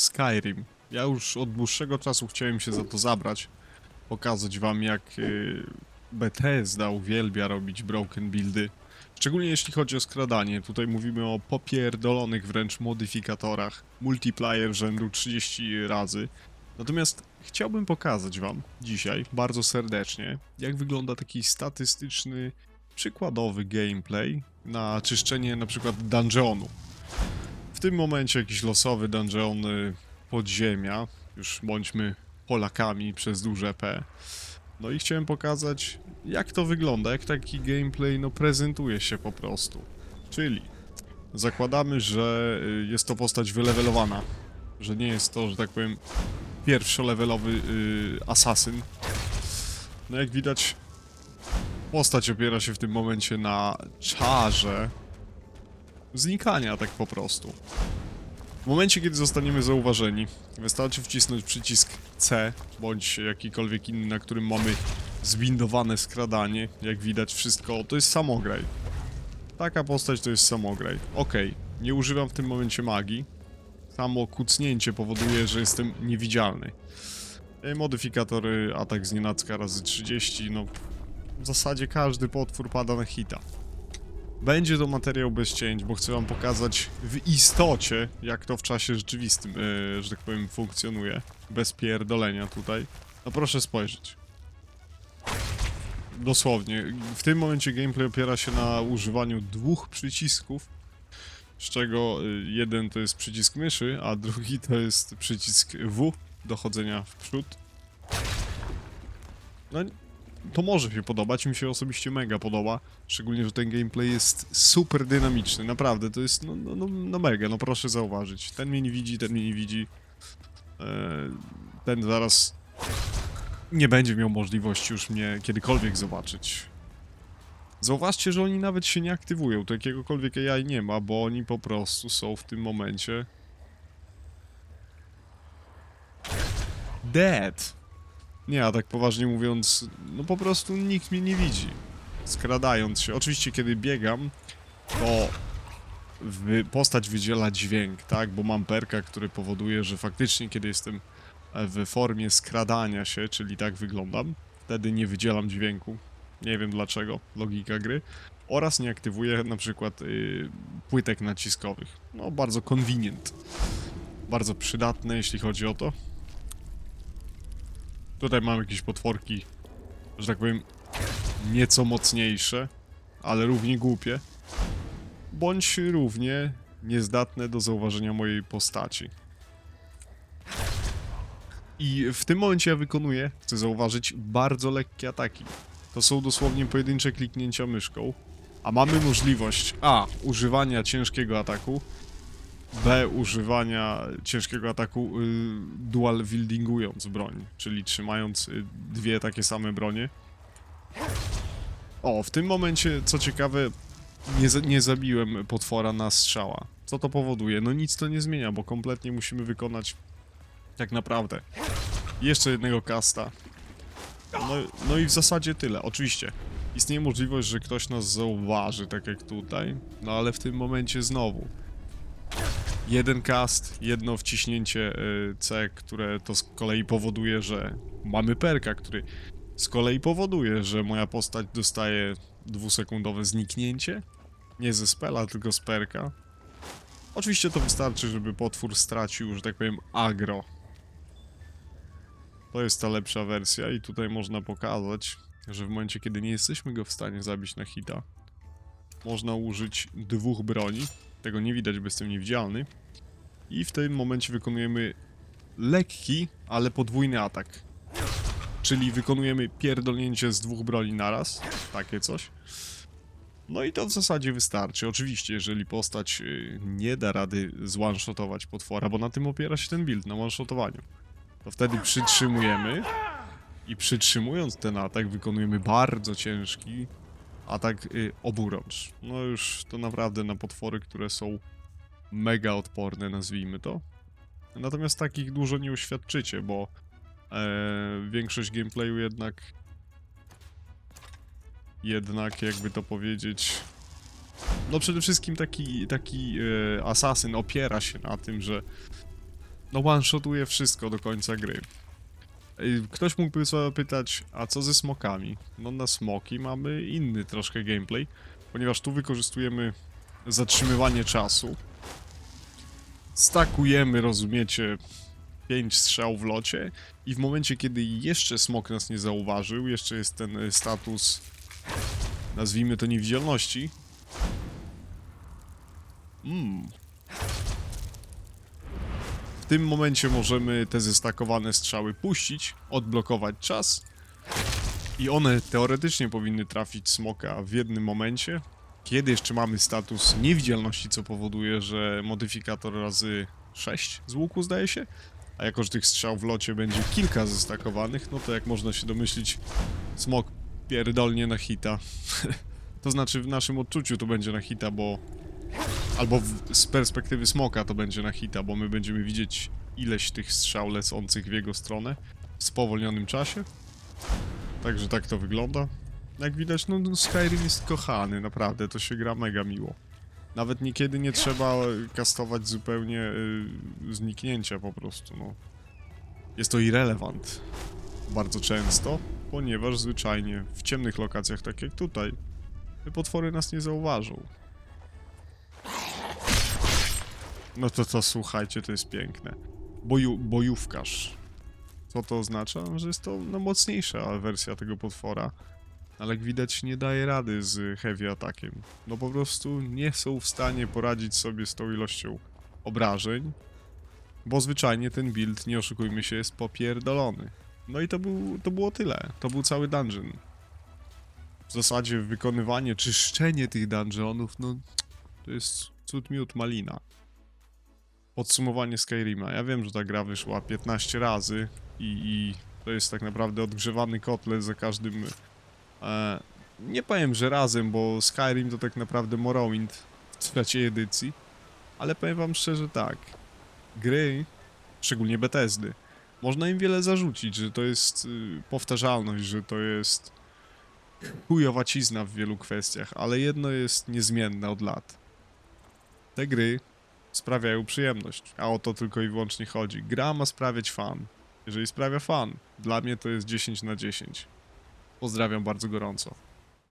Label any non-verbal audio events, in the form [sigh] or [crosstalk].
Skyrim. Ja już od dłuższego czasu chciałem się za to zabrać. Pokazać wam jak y, Bethesda uwielbia robić broken buildy. Szczególnie jeśli chodzi o skradanie. Tutaj mówimy o popierdolonych wręcz modyfikatorach. Multiplayer rzędu 30 razy. Natomiast chciałbym pokazać wam dzisiaj bardzo serdecznie, jak wygląda taki statystyczny, przykładowy gameplay na czyszczenie na przykład dungeonu. W tym momencie jakiś losowy dungeon y, podziemia, już bądźmy Polakami przez duże P. No i chciałem pokazać, jak to wygląda, jak taki gameplay no, prezentuje się po prostu. Czyli zakładamy, że y, jest to postać wylevelowana, że nie jest to, że tak powiem, pierwszolevelowy y, asasyn. No jak widać, postać opiera się w tym momencie na czarze znikania tak po prostu. W momencie, kiedy zostaniemy zauważeni, wystarczy wcisnąć przycisk C, bądź jakikolwiek inny, na którym mamy zbindowane skradanie. Jak widać wszystko, to jest samograj. Taka postać to jest samograj. Okej, nie używam w tym momencie magii. Samo kucnięcie powoduje, że jestem niewidzialny. E, Modyfikatory atak z nienacka razy 30, no w zasadzie każdy potwór pada na hita. Będzie to materiał bez cięć, bo chcę wam pokazać w istocie, jak to w czasie rzeczywistym, e, że tak powiem, funkcjonuje. Bez pierdolenia tutaj. No proszę spojrzeć. Dosłownie. W tym momencie gameplay opiera się na używaniu dwóch przycisków, z czego y, jeden to jest przycisk myszy, a drugi to jest przycisk W do chodzenia w przód. No, to może się podobać, mi się osobiście mega podoba. Szczególnie, że ten gameplay jest super dynamiczny, naprawdę, to jest no, no, no, no mega, no proszę zauważyć. Ten mnie nie widzi, ten mnie nie widzi. Eee, ten zaraz nie będzie miał możliwości już mnie kiedykolwiek zobaczyć. Zauważcie, że oni nawet się nie aktywują, to jakiegokolwiek AI nie ma, bo oni po prostu są w tym momencie... Dead. Nie, a tak poważnie mówiąc, no po prostu nikt mnie nie widzi. Skradając się. Oczywiście, kiedy biegam, to wy, postać wydziela dźwięk, tak? Bo mam perka, który powoduje, że faktycznie, kiedy jestem e, w formie skradania się, czyli tak wyglądam, wtedy nie wydzielam dźwięku. Nie wiem dlaczego, logika gry. Oraz nie aktywuję na przykład y, płytek naciskowych. No, bardzo convenient. Bardzo przydatne, jeśli chodzi o to. Tutaj mam jakieś potworki, że tak powiem, nieco mocniejsze, ale równie głupie. Bądź równie niezdatne do zauważenia mojej postaci. I w tym momencie ja wykonuję, chcę zauważyć, bardzo lekkie ataki. To są dosłownie pojedyncze kliknięcia myszką. A mamy możliwość A. Używania ciężkiego ataku B. Używania ciężkiego ataku y, dual wieldingując broń, czyli trzymając y, dwie takie same bronie. O, w tym momencie, co ciekawe, nie, nie zabiłem potwora na strzała. Co to powoduje? No nic to nie zmienia, bo kompletnie musimy wykonać tak naprawdę jeszcze jednego casta. No, no i w zasadzie tyle. Oczywiście istnieje możliwość, że ktoś nas zauważy, tak jak tutaj, no ale w tym momencie znowu jeden cast, jedno wciśnięcie y, C, które to z kolei powoduje, że mamy perka, który z kolei powoduje, że moja postać dostaje dwusekundowe zniknięcie. Nie ze spela, tylko z perka. Oczywiście to wystarczy, żeby potwór stracił, że tak powiem, agro. To jest ta lepsza wersja i tutaj można pokazać, że w momencie, kiedy nie jesteśmy go w stanie zabić na hita, można użyć dwóch broni. Tego nie widać, bo jestem niewidzialny. I w tym momencie wykonujemy lekki, ale podwójny atak. Czyli wykonujemy pierdolnięcie z dwóch broni naraz. Takie coś. No i to w zasadzie wystarczy. Oczywiście, jeżeli postać y, nie da rady zwanshotować potwora, bo na tym opiera się ten build, na one-shotowaniu, to wtedy przytrzymujemy i przytrzymując ten atak wykonujemy bardzo ciężki atak y, oburącz. No już to naprawdę na potwory, które są mega odporne, nazwijmy to. Natomiast takich dużo nie uświadczycie, bo e, większość gameplayu jednak jednak jakby to powiedzieć no przede wszystkim taki taki e, asasyn opiera się na tym, że no one-shotuje wszystko do końca gry. Ktoś mógłby zapytać, a co ze smokami? No na smoki mamy inny troszkę gameplay, ponieważ tu wykorzystujemy zatrzymywanie czasu. Stakujemy, rozumiecie, 5 strzał w locie i w momencie, kiedy jeszcze smok nas nie zauważył, jeszcze jest ten y, status, nazwijmy to niewidzialności. Mm. Tym momencie możemy te zestakowane strzały puścić, odblokować czas i one teoretycznie powinny trafić smoka w jednym momencie, kiedy jeszcze mamy status niewidzialności, co powoduje, że modyfikator razy 6 z łuku zdaje się, a jako, że tych strzał w locie będzie kilka zestakowanych, no to jak można się domyślić, smok pierdolnie na hita. [laughs] to znaczy w naszym odczuciu to będzie na hita, bo... Albo w, z perspektywy smoka to będzie na hita, bo my będziemy widzieć ileś tych strzał lecących w jego stronę w spowolnionym czasie. Także tak to wygląda. Jak widać, no no Skyrim jest kochany, naprawdę, to się gra mega miło. Nawet niekiedy nie trzeba kastować zupełnie y, zniknięcia po prostu, no. Jest to irrelevant bardzo często, ponieważ zwyczajnie w ciemnych lokacjach, tak jak tutaj, potwory nas nie zauważą. No to to słuchajcie, to jest piękne. Boju, bojówkarz. Co to oznacza? Że jest to no, mocniejsza wersja tego potwora. Ale jak widać nie daje rady z heavy atakiem. No po prostu nie są w stanie poradzić sobie z tą ilością obrażeń. Bo zwyczajnie ten build, nie oszukujmy się, jest popierdolony. No i to, był, to było tyle. To był cały dungeon. W zasadzie wykonywanie, czyszczenie tych dungeonów, no to jest cud miód malina. Podsumowanie Skyrima. Ja wiem, że ta gra wyszła 15 razy i, i to jest tak naprawdę odgrzewany kotlet za każdym E, nie powiem, że razem, bo Skyrim to tak naprawdę Morrowind w trzeciej edycji, ale powiem wam szczerze tak, gry, szczególnie Bethesdy, można im wiele zarzucić, że to jest y, powtarzalność, że to jest chujowacizna w wielu kwestiach, ale jedno jest niezmienne od lat. Te gry sprawiają przyjemność, a o to tylko i wyłącznie chodzi. Gra ma sprawiać fan. Jeżeli sprawia fan, dla mnie to jest 10 na 10. Pozdrawiam bardzo gorąco.